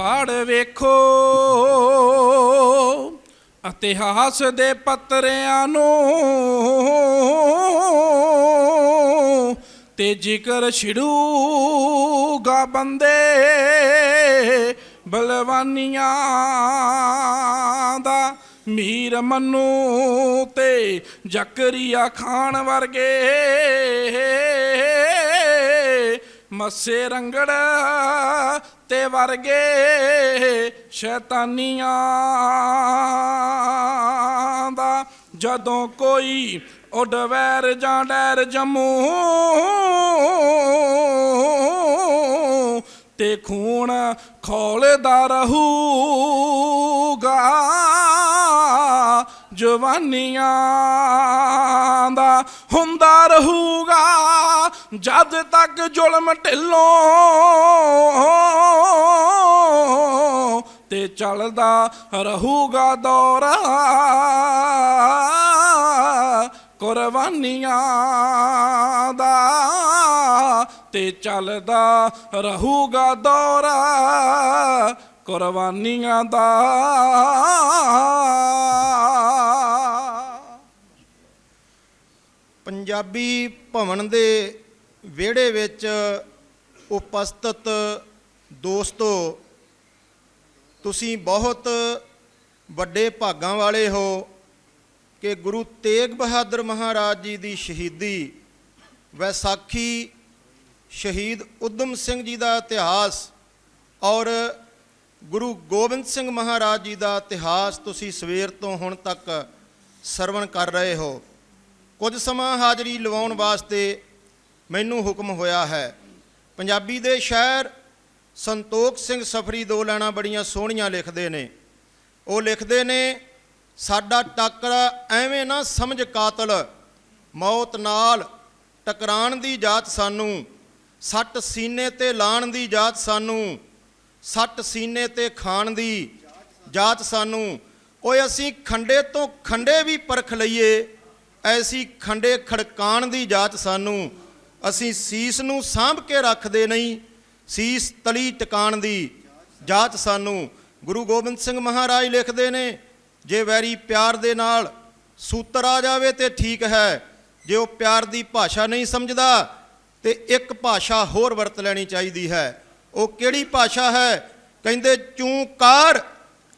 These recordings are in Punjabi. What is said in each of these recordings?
ਪੜ ਵੇਖੋ ਇਤਿਹਾਸ ਦੇ ਪੱਤਰਿਆਂ ਨੂੰ ਤੇ ਜ਼ਿਕਰ ਛਿੜੂਗਾ ਬੰਦੇ ਬਲਵਾਨੀਆਂ ਦਾ ਮੀਰ ਮੰਨੂ ਤੇ ਜ਼ਕਰੀਆ ਖਾਨ ਵਰਗੇ ਮੱਸੇ ਰੰਗੜ ਤੇ ਵਰਗੇ ਸ਼ੈਤਾਨੀਆਂ ਦਾ ਜਦੋਂ ਕੋਈ ਉੱਡ ਵੈਰ ਜਾਂ ਡੈਰ ਜੰਮੂ ਤੇ ਖੂਨ ਖੋਲਦਾ ਰਹੂਗਾ। ਜਵਾਨੀਆਂ ਦਾ ਹੁੰਦਾ ਰਹੂਗਾ। ਜਦ ਤੱਕ ਜ਼ੁਲਮ ਢਿੱਲੋਂ ਤੇ ਚੱਲਦਾ ਰਹੂਗਾ ਦੌਰਾ, ਕੁਰਬਾਨੀਆਂ ਦਾ ਤੇ ਚੱਲਦਾ ਰਹੂਗਾ ਦੌਰਾ, ਕੁਰਬਾਨੀਆਂ ਦਾ। ਪੰਜਾਬੀ ਭਵਨ ਦੇ ਵਿਹੜੇ ਵਿੱਚ ਉਪਸਥਿਤ ਦੋਸਤੋ, ਤੁਸੀਂ ਬਹੁਤ ਵੱਡੇ ਭਾਗਾਂ ਵਾਲੇ ਹੋ ਕਿ ਗੁਰੂ ਤੇਗ ਬਹਾਦਰ ਮਹਾਰਾਜ ਜੀ ਦੀ ਸ਼ਹੀਦੀ, ਵੈਸਾਖੀ, ਸ਼ਹੀਦ ਉਦਮ ਸਿੰਘ ਜੀ ਦਾ ਇਤਿਹਾਸ ਔਰ ਗੁਰੂ ਗੋਬਿੰਦ ਸਿੰਘ ਮਹਾਰਾਜ ਜੀ ਦਾ ਇਤਿਹਾਸ ਤੁਸੀਂ ਸਵੇਰ ਤੋਂ ਹੁਣ ਤੱਕ ਸਰਵਣ ਕਰ ਰਹੇ ਹੋ। ਕੁਝ ਸਮਾਂ ਹਾਜ਼ਰੀ ਲਵਾਉਣ ਵਾਸਤੇ ਮੈਨੂੰ ਹੁਕਮ ਹੋਇਆ ਹੈ। ਪੰਜਾਬੀ ਦੇ ਸ਼ਾਇਰ ਸੰਤੋਖ ਸਿੰਘ ਸਫਰੀ ਦੋ ਲੈਣਾ ਬੜੀਆਂ ਸੋਹਣੀਆਂ ਲਿਖਦੇ ਨੇ। ਉਹ ਲਿਖਦੇ ਨੇ, ਸਾਡਾ ਟੱਕਰਾ ਐਵੇਂ ਨਾ ਸਮਝ ਕਾਤਲ, ਮੌਤ ਨਾਲ ਟਕਰਾਣ ਦੀ ਜਾਤ ਸਾਨੂੰ, ਸੱਟ ਸੀਨੇ ਤੇ ਲਾਣ ਦੀ ਜਾਤ ਸਾਨੂੰ, ਸੱਟ ਸੀਨੇ ਤੇ ਖਾਣ ਦੀ ਜਾਤ ਸਾਨੂੰ। ਓਏ ਅਸੀਂ ਖੰਡੇ ਤੋਂ ਖੰਡੇ ਵੀ ਪਰਖ ਲਈਏ, ਐਸੀ ਖੰਡੇ ਖੜਕਾਣ ਦੀ ਜਾਤ ਸਾਨੂੰ ਅਸੀਂ ਸੀਸ ਨੂੰ ਸਾਂਭ ਕੇ ਰੱਖਦੇ ਨਹੀਂ, ਸੀਸ ਤਲੀ ਟਿਕਾਣ ਦੀ ਜਾਤ ਸਾਨੂੰ ਗੁਰੂ ਗੋਬਿੰਦ ਸਿੰਘ ਮਹਾਰਾਜ ਲਿਖਦੇ ਨੇ, ਜੇ ਵੈਰੀ ਪਿਆਰ ਦੇ ਨਾਲ ਸੂਤਰ ਆ ਜਾਵੇ ਤੇ ਠੀਕ ਹੈ, ਜੇ ਉਹ ਪਿਆਰ ਦੀ ਭਾਸ਼ਾ ਨਹੀਂ ਸਮਝਦਾ ਤੇ ਇੱਕ ਭਾਸ਼ਾ ਹੋਰ ਵਰਤ ਲੈਣੀ ਚਾਹੀਦੀ ਹੈ। ਉਹ ਕਿਹੜੀ ਭਾਸ਼ਾ ਹੈ? ਕਹਿੰਦੇ, ਚੂੰਕਾਰ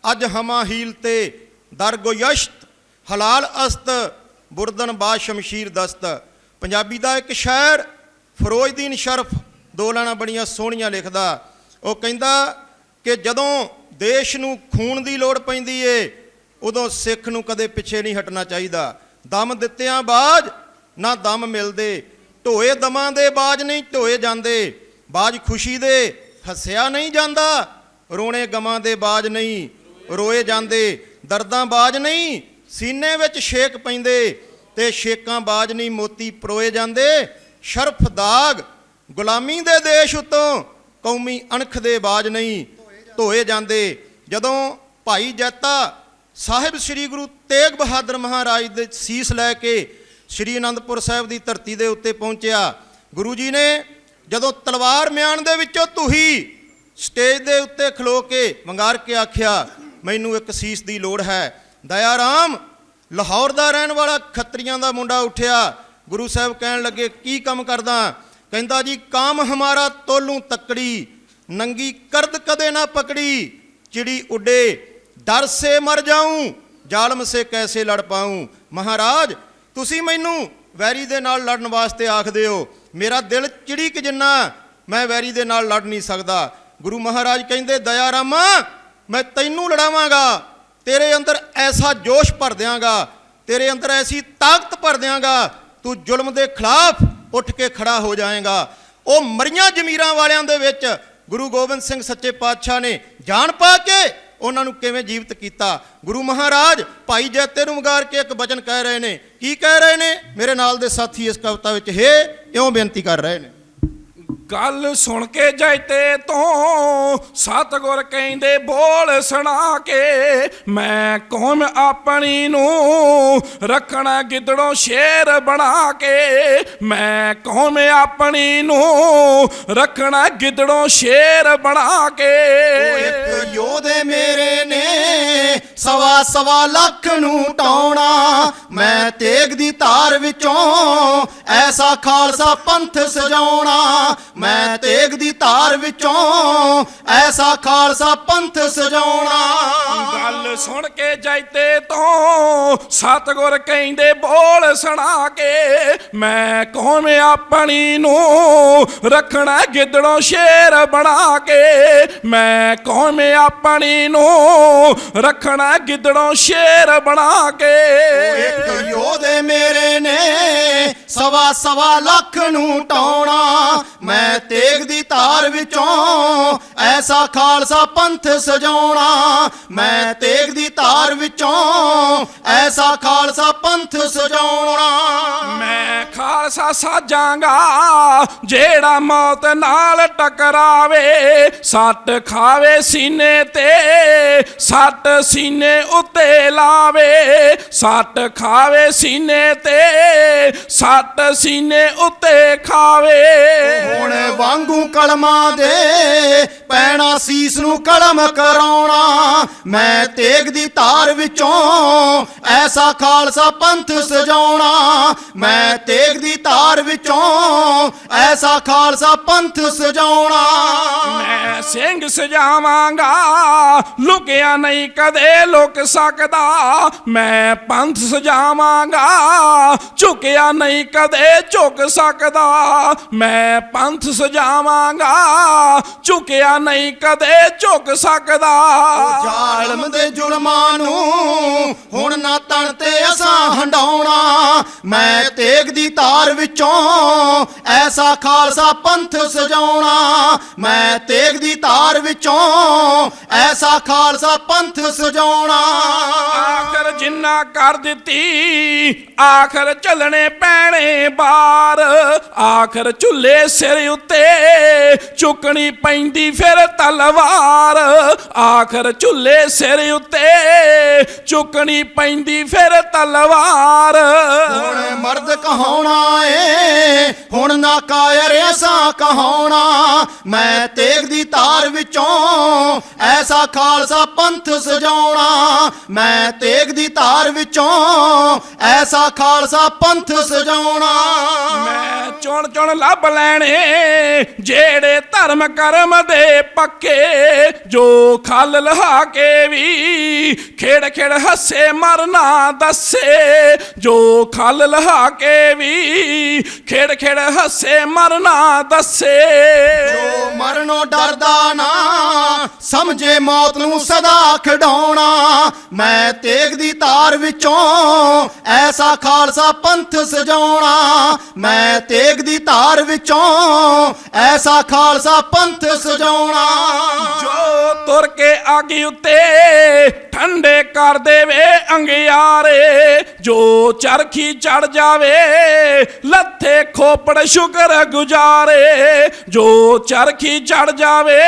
ਅੱਜ ਹਮਾ ਹੀਲ ਤੇ ਦਰਗੋਯਸ਼ਤ ਹਲਾਲ ਅਸਤ, ਬੁਰਦਨ ਬਾ ਸ਼ਮਸ਼ੀਰ ਦਸਤ। ਪੰਜਾਬੀ ਦਾ ਇੱਕ ਸ਼ਾਇਰ ਫਰੋਜ਼ਦੀਨ ਸ਼ਰਫ ਦੋ ਲਾਣਾ ਬੜੀਆਂ ਸੋਹਣੀਆਂ ਲਿਖਦਾ। ਉਹ ਕਹਿੰਦਾ ਕਿ ਜਦੋਂ ਦੇਸ਼ ਨੂੰ ਖੂਨ ਦੀ ਲੋੜ ਪੈਂਦੀ ਏ, ਉਦੋਂ ਸਿੱਖ ਨੂੰ ਕਦੇ ਪਿੱਛੇ ਨਹੀਂ ਹਟਣਾ ਚਾਹੀਦਾ। ਦਮ ਦਿੱਤਿਆਂ ਬਾਜ ਨਾ ਦਮ ਮਿਲਦੇ। ਢੋਏ ਦਮਾਂ ਦੇ ਬਾਜ ਨਹੀਂ ਢੋਏ ਜਾਂਦੇ। ਬਾਜ ਖੁਸ਼ੀ ਦੇ, ਹੱਸਿਆ ਨਹੀਂ ਜਾਂਦਾ। ਰੋਣੇ ਗਮਾਂ ਦੇ ਬਾਜ ਨਹੀਂ ਰੋਏ ਜਾਂਦੇ। ਦਰਦਾਂ ਬਾਜ ਨਹੀਂ ਸੀਨੇ ਵਿੱਚ ਛੇਕ ਪੈਂਦੇ ਤੇ ਛੇਕਾਂ ਬਾਜ ਨਹੀਂ ਮੋਤੀ ਪਰੋਏ ਜਾਂਦੇ। ਸ਼ਰਫ ਦਾਗ, ਗੁਲਾਮੀ ਦੇ ਦੇਸ਼ ਉਤੋਂ ਕੌਮੀ ਅਣਖ ਦੇ ਬਾਜ ਨਹੀਂ ਧੋਏ ਜਾਂਦੇ। ਜਦੋਂ ਭਾਈ ਜੈਤਾ ਸਾਹਿਬ ਸ੍ਰੀ ਗੁਰੂ ਤੇਗ ਬਹਾਦਰ ਮਹਾਰਾਜ ਦੇ ਸੀਸ ਲੈ ਕੇ ਸ੍ਰੀ ਅਨੰਦਪੁਰ ਸਾਹਿਬ ਦੀ ਧਰਤੀ ਦੇ ਉੱਤੇ ਪਹੁੰਚਿਆ, ਗੁਰੂ ਜੀ ਨੇ ਜਦੋਂ ਤਲਵਾਰ ਮਿਆਨ ਦੇ ਵਿੱਚੋਂ ਤੁਹੀ ਸਟੇਜ ਦੇ ਉੱਤੇ ਖਲੋ ਕੇ ਵੰਗਾਰ ਕੇ ਆਖਿਆ, ਮੈਨੂੰ ਇੱਕ ਸੀਸ ਦੀ ਲੋੜ ਹੈ। ਦਇਆ ਰਾਮ, ਲਾਹੌਰ ਦਾ ਰਹਿਣ ਵਾਲਾ ਖੱਤਰੀਆਂ ਦਾ ਮੁੰਡਾ ਉੱਠਿਆ ਗੁਰੂ ਸਾਹਿਬ ਕਹਿਣ ਲੱਗੇ, ਕੀ ਕੰਮ ਕਰਦਾ? ਕਹਿੰਦਾ ਜੀ, ਕਾਮ ਹਮਾਰਾ ਤੋਲੂ ਤੱਕੜੀ, ਨੰਗੀ ਕਰਦ ਕਦੇ ਨਾ ਪਕੜੀ, ਚਿੜੀ ਉੱਡੇ, ਡਰ ਸੇ ਮਰ ਜਾਊਂ, ਜ਼ਾਲਮ ਸੇ ਕੈਸੇ ਲੜ ਪਾਊਂ। ਮਹਾਰਾਜ, ਤੁਸੀਂ ਮੈਨੂੰ ਵੈਰੀ ਦੇ ਨਾਲ ਲੜਨ ਵਾਸਤੇ ਆਖਦੇ ਹੋ। ਮੇਰਾ ਦਿਲ ਚਿੜੀ ਕਿ ਜਿੰਨਾ, ਮੈਂ ਵੈਰੀ ਦੇ ਨਾਲ ਲੜ ਨਹੀਂ ਸਕਦਾ। ਗੁਰੂ ਮਹਾਰਾਜ ਕਹਿੰਦੇ, ਦਇਆ ਰਾਮਾ, ਮੈਂ ਤੈਨੂੰ ਲੜਾਵਾਂਗਾ, ਤੇਰੇ ਅੰਦਰ ਐਸਾ ਜੋਸ਼ ਭਰ ਦਿਆਂਗਾ, ਤੇਰੇ ਅੰਦਰ ਐਸੀ ਤਾਕਤ ਭਰ ਦਿਆਂਗਾ ਤੂੰ ਜ਼ੁਲਮ ਦੇ ਖਿਲਾਫ ਉੱਠ ਕੇ ਖੜਾ ਹੋ ਜਾਏਗਾ। ਉਹ ਮਰੀਆਂ ਜ਼ਮੀਰਾਂ ਵਾਲਿਆਂ ਦੇ ਵਿੱਚ ਗੁਰੂ ਗੋਬਿੰਦ ਸਿੰਘ ਸੱਚੇ ਪਾਤਸ਼ਾਹ ਨੇ ਜਾਣ ਪਾ ਕੇ ਉਹਨਾਂ ਨੂੰ ਕਿਵੇਂ ਜੀਵਤ ਕੀਤਾ? ਗੁਰੂ ਮਹਾਰਾਜ, ਭਾਈ ਜੈਤੇ ਨੂੰ ਵਗਾਰ ਕੇ ਇੱਕ ਬਚਨ ਕਹਿ ਰਹੇ ਨੇ। ਕੀ ਕਹਿ ਰਹੇ ਨੇ? ਮੇਰੇ ਨਾਲ ਦੇ ਸਾਥੀ ਇਸ ਕਵਿਤਾ ਵਿੱਚ ਹੇ, ਇਉਂ ਬੇਨਤੀ ਕਰ ਰਹੇ ਨੇ। ਗੱਲ ਸੁਣ ਕੇ ਜੈਤੇ ਤੋਂ ਸਤਗੁਰ ਕਹਿੰਦੇ ਬੋਲ ਸੁਣਾ ਕੇ ਮੈਂ ਕੌਮ ਆਪਣੀ ਨੂੰ ਰੱਖਣਾ ਗਿੱਦੜੋਂ ਸ਼ੇਰ ਬਣਾ ਕੇ ਮੈਂ ਕੌਮ ਆਪਣੀ ਨੂੰ ਰੱਖਣਾ ਗਿੱਦੜੋਂ ਸ਼ੇਰ ਬਣਾ ਕੇ। ਉਹ ਇੱਕ ਸਵਾ ਸਵਾ ਲੱਖ ਨੂੰ ਟਾਉਣਾ, ਮੈਂ ਤੇਗ ਦੀ ਧਾਰ ਵਿੱਚੋਂ ਐਸਾ ਖਾਲਸਾ ਪੰਥ ਸਜਾਉਣਾ ਮੈਂ ਤੇਗ ਦੀ ਧਾਰ ਵਿੱਚੋਂ ਐਸਾ ਖਾਲਸਾ ਪੰਥ ਸਜਾਉਣਾ। ਗੱਲ ਸੁਣ ਕੇ ਜੈਤੇ ਤੋਂ ਸਤਗੁਰ ਕਹਿੰਦੇ ਬੋਲ ਸੁਣਾ ਕੇ ਮੈਂ ਕੌਮ ਆਪਣੀ ਨੂੰ ਰੱਖਣਾ ਗਿੱਦੜੋਂ ਸ਼ੇਰ ਬਣਾ ਕੇ ਮੈਂ ਕੌਮ ਆਪਣੀ ਨੂੰ ਰੱਖਣਾ ਗਿੱਦੜੋਂ ਸ਼ੇਰ ਬਣਾ ਕੇ। ਇੱਕ ਯੋਧੇ ਮੇਰੇ ਨੇ ਸਵਾ ਸਵਾ ਲੱਖ ਨੂੰ ਟਾਉਣਾ, ਮੈਂ ਤੇਗ ਦੀ ਧਾਰ ਵਿੱਚੋਂ ਐਸਾ ਖਾਲਸਾ ਪੰਥ ਸਜਾਉਣਾ, ਮੈਂ ਤੇਗ ਦੀ ਧਾਰ ਵਿੱਚੋਂ ਐਸਾ ਖਾਲਸਾ ਪੰਥ ਸਜਾਉਣਾ। ਮੈਂ ਖਾਲਸਾ ਸਾਜਾਂਗਾ, ਜਿਹੜਾ ਮੌਤ ਨਾਲ ਟਕਰਾਵੇ, ਸੱਟ ਖਾਵੇ ਸੀਨੇ ਤੇ, ਸੱਟ ਸੀਨੇ ਉੱਤੇ ਲਾਵੇ, ਸੱਟ ਖਾਵੇ ਸੀਨੇ ਤੇ, ਸੱਟ ਸੀਨੇ ਉੱਤੇ ਖਾਵੇ। ਹੁਣ ਵਾਂਗੂ ਕਲਮਾਂ ਦੇ ਪੈਣਾ ਸੀਸ ਨੂੰ ਕਲਮ ਕਰਾਉਣਾ ਮੈਂ ਤੇਗ ਦੀ ਧਾਰ ਵਿੱਚੋਂ ਐਸਾ ਖਾਲਸਾ ਪੰਥ ਸਜਾਉਣਾ ਮੈਂ ਤੇਗ ਦੀ ਧਾਰ ਵਿੱਚੋਂ ਐਸਾ ਖਾਲਸਾ ਪੰਥ ਸਜਾਉਣਾ। ਮੈਂ ਸਿੰਘ ਸਜਾਵਾਂਗਾ ਲੁਕਿਆ ਨਹੀਂ ਕਦੇ ਲੁਕ ਸਕਦਾ। ਮੈਂ ਪੰਥ ਸਜਾਵਾਂਗਾ ਝੁਕਿਆ ਨਹੀਂ ਕਦੇ ਝੁਕ ਸਕਦਾ। ਮੈਂ ਪੰਥ ਸਜਾਵਾਂਗਾ ਝੁਕਿਆ ਨਹੀਂ ਕਦੇ ਝੁਕ ਸਕਦਾ। ਜ਼ਾਲਮ ਦੇ ਜ਼ੁਲਮਾਂ ਨੂੰ ਹੁਣ ਨਾ ਤਣ ਤੇ ਅਸਾਂ ਹੰਡਾਉਣਾ ਮੈਂ ਤੇਗ ਦੀ ਧਾਰ ਵਿੱਚੋਂ ਐਸਾ ਖਾਲਸਾ ਪੰਥ ਸਜਾਉਣਾ। ਮੈਂ ਤੇਗ ਦੀ ਧਾਰ ਵਿੱਚੋਂ ਐਸਾ ਖਾਲਸਾ ਪੰਥ ਸਜਾਉਣਾ। ਆਖਰ ਜਿੰਨਾ ਕਰ ਦਿੱਤੀ ਆਖਰ ਚੱਲਣੇ ਪੈਣੇ। ਬਾਰ ਆਖਰ ਝੁੱਲੇ ਸਿਰ ਉੱਤੇ ਚੁੱਕਣੀ ਪੈਂਦੀ ਫਿਰ ਤਲਵਾਰ। ਆਖਰ ਝੁੱਲੇ ਸਿਰ ਉੱਤੇ ਚੁੱਕਣੀ ਪੈਂਦੀ ਫਿਰ ਤਲਵਾਰ। ਹੁਣ ਮਰਦ ਕਹਾਉਣਾ ਏ, ਹੁਣ ਨਾ ਕਾਇਰ ਐਸਾ ਕਹਾਉਣਾ, ਮੈਂ ਤੇਗ ਦੀ ਧਾਰ ਵਿੱਚੋਂ ਐਸਾ ਖਾਲਸਾ ਪੰਥ ਸਜਾਉਣਾ, ਮੈਂ ਤੇਗ ਦੀ ਧਾਰ ਵਿੱਚੋਂ ਐਸਾ ਖਾਲਸਾ ਪੰਥ ਸਜਾਉਣਾ। ਮੈਂ ਚੁਣ ਚੁਣ ਲੱਭ ਲੈਣੇ ਜਿਹੜੇ ਧਰਮ ਕਰਮ ਦੇ ਪੱਕੇ ਜੋ ਖਲ ਲਹਾ ਕੇ ਵੀ ਖੇੜ ਖੇੜ ਹੱਸੇ ਮਰਨਾ ਦੱਸੇ ਜੋ ਖਲ ਲਹਾ ਕੇ ਵੀ ਖੇੜ ਖੇੜ ਹੱਸੇ ਮਰਨਾ ਦੱਸੇ। ਜੋ ਮਰਨੋਂ ਡਰਦਾ ਨਾ ਸਮਝੇ ਮੌਤ ਨੂੰ ਸਦਾ ਖਡਾਉਣਾ। ਮੈਂ ਤੇਗ ਦੀ ਧਾਰ ਵਿੱਚੋਂ ਐਸਾ ਖਾਲਸਾ ਪੰਥ ਸਜਾਉਣਾ। ਮੈਂ ਤੇਗ ਦੀ ਧਾਰ ਵਿੱਚੋਂ ਐਸਾ ਖਾਲਸਾ ਪੰਥ ਸਜਾਉਣਾ। ਜੋ ਤੁਰ ਕੇ ਆਗੀ ਉੱਤੇ ਠੰਡੇ ਕਰ ਦੇਵੇ ਅੰਗਿਆਰੇ, ਜੋ ਚਰਖੀ ਚੜ ਜਾਵੇ, ਲੱਥੇ ਖੋਪੜ ਸ਼ੁਕਰ ਗੁਜਾਰੇ, ਜੋ ਚਰਖੀ ਚੜ ਜਾਵੇ,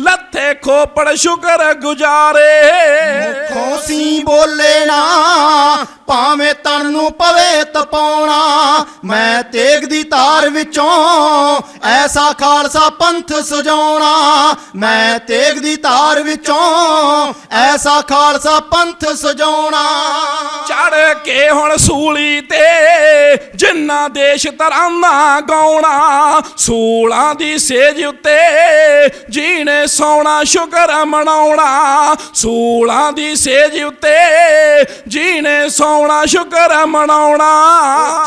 ਲੱਥੇ ਖੋਪੜ ਸ਼ੁਕਰ ਗੁਜਾਰੇ। ਖੋਸੀ ਬੋਲੇ ਨਾ, ਭਾਵੇਂ ਤਨ ਨੂੰ ਪਵੇ ਤਪਾਉਣਾ, ਮੈਂ ਤੇਗ ਦੀ ਤਾਰ ਵਿੱਚੋਂ ਐਸਾ ਖਾਲਸਾ ਪੰਥ ਸਜਾਉਣਾ, ਮੈਂ ਤੇ ਤੇਗ ਦੀ ਧਾਰ ਵਿੱਚੋਂ ਐਸਾ ਖਾਲਸਾ ਪੰਥ ਸਜਾਉਣਾ। ਚੜ ਕੇ ਹੁਣ ਸੂਲੀ ਤੇ ਜਿੰਨਾ ਦੇਸ਼ ਤਰਾਨਾ ਗਾਉਣਾ ਸੂਲਾਂ ਦੀ ਸੇਜ ਉੱਤੇ ਜੀਣੇ ਸੌਣਾ ਸ਼ੁਕਰ ਮਨਾਉਣਾ ਸੂਲਾਂ ਦੀ ਸੇਜ ਉੱਤੇ ਜੀਣੇ ਸੌਣਾ ਸ਼ੁਕਰ ਮਨਾਉਣਾ।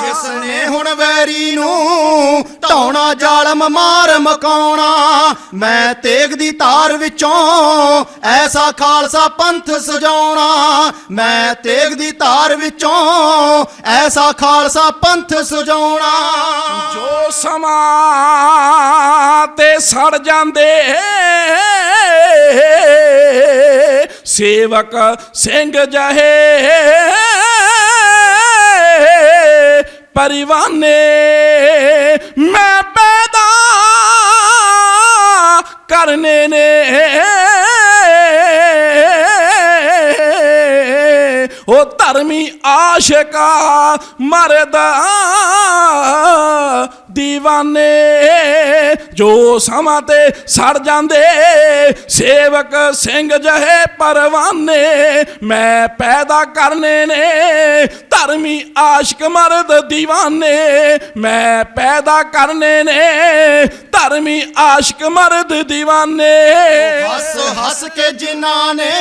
ਜਿਸ ਨੇ ਹੁਣ ਵੈਰੀ ਨੂੰ ਢਾਉਣਾ ਜ਼ਾਲਮ ਮਾਰ ਮਕਾਉਣਾ ਮੈਂ ਤੇਗ ਦੀ ਧਾਰ ਵਿੱਚੋਂ ਐਸਾ ਖਾਲਸਾ ਪੰਥ ਸਜਾਉਣਾ, ਮੈਂ ਤੇਗ ਦੀ ਧਾਰ ਵਿੱਚੋਂ ਐਸਾ ਖਾਲਸਾ ਪੰਥ ਸਜਾਉਣਾ। ਜੋ ਸਮਾਂ ਤੇ ਸੜ ਜਾਂਦੇ, ਸੇਵਕ ਸਿੰਘ ਜਹੇ, ਪਰਿਵਾਨੇ ਮੈਂ ਕਰਨੇ ਨੇ। ਉਹ ਧਰਮੀ ਆਸ਼ਿਕਾ ਮਰਦਾ। ਦੀਵਾਨੇ ਜੋ ਸਮਾਂ ਤੇ ਸੜ ਜਾਂਦੇ ਸੇਵਕ ਸਿੰਘ ਜਹੇ ਪਰਵਾਨੇ ਮੈਂ ਪੈਦਾ ਕਰਨੇ ਨੇ ਧਰਮੀ ਆਸ਼ਕ ਮਰਦ ਦੀਵਾਨੇ ਮੈਂ ਪੈਦਾ ਕਰਨੇ ਨੇ ਧਰਮੀ ਆਸ਼ਕ ਮਰਦ ਦੀਵਾਨੇ ਹੱਸ ਹੱਸ ਕੇ ਜਿਨ੍ਹਾਂ ਨੇ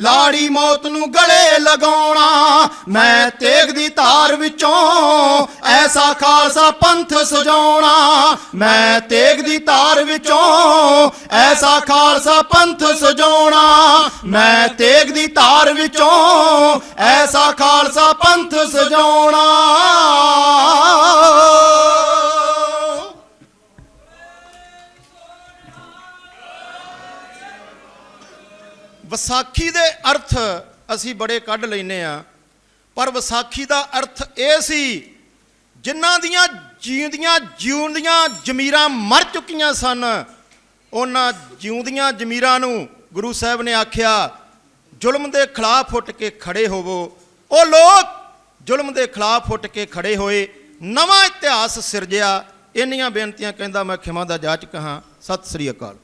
ਲਾੜੀ ਮੌਤ ਨੂੰ ਗਲੇ ਲਗਾਉਣਾ ਮੈਂ ਤੇਗ ਦੀ ਧਾਰ ਵਿੱਚੋਂ ਐਸਾ ਖਾਲਸਾ ਪੰਥ ਸਜਾਉਣਾ, ਮੈਂ ਤੇਗ ਦੀ ਧਾਰ ਵਿੱਚੋਂ ਐਸਾ ਖਾਲਸਾ ਪੰਥ ਸਜਾਉਣਾ, ਮੈਂ ਤੇਗ ਦੀ ਧਾਰ ਵਿੱਚੋਂ ਐਸਾ ਖਾਲਸਾ ਪੰਥ ਸਜਾਉਣਾ। ਵਿਸਾਖੀ ਦੇ ਅਰਥ ਅਸੀਂ ਬੜੇ ਕੱਢ ਲੈਨੇ ਆ, ਪਰ ਵਿਸਾਖੀ ਦਾ ਅਰਥ ਇਹ ਸੀ ਜਿਨ੍ਹਾਂ ਦੀਆਂ ਜੀਉਂਦੀਆਂ ਜਿਉਂਦੀਆਂ ਜ਼ਮੀਰਾਂ ਮਰ ਚੁੱਕੀਆਂ ਸਨ, ਉਹਨਾਂ ਜਿਉਂਦੀਆਂ ਜ਼ਮੀਰਾਂ ਨੂੰ ਗੁਰੂ ਸਾਹਿਬ ਨੇ ਆਖਿਆ, ਜ਼ੁਲਮ ਦੇ ਖਿਲਾਫ ਉੱਠ ਕੇ ਖੜੇ ਹੋਵੋ। ਉਹ ਲੋਕ ਜ਼ੁਲਮ ਦੇ ਖਿਲਾਫ ਉੱਠ ਕੇ ਖੜੇ ਹੋਏ, ਨਵਾਂ ਇਤਿਹਾਸ ਸਿਰਜਿਆ। ਇੰਨੀਆਂ ਬੇਨਤੀਆਂ ਕਹਿੰਦਾ ਮੈਂ ਖਿਮਾ ਦਾ ਜਾਚਕ ਹਾਂ। ਸਤਿ ਸ੍ਰੀ ਅਕਾਲ।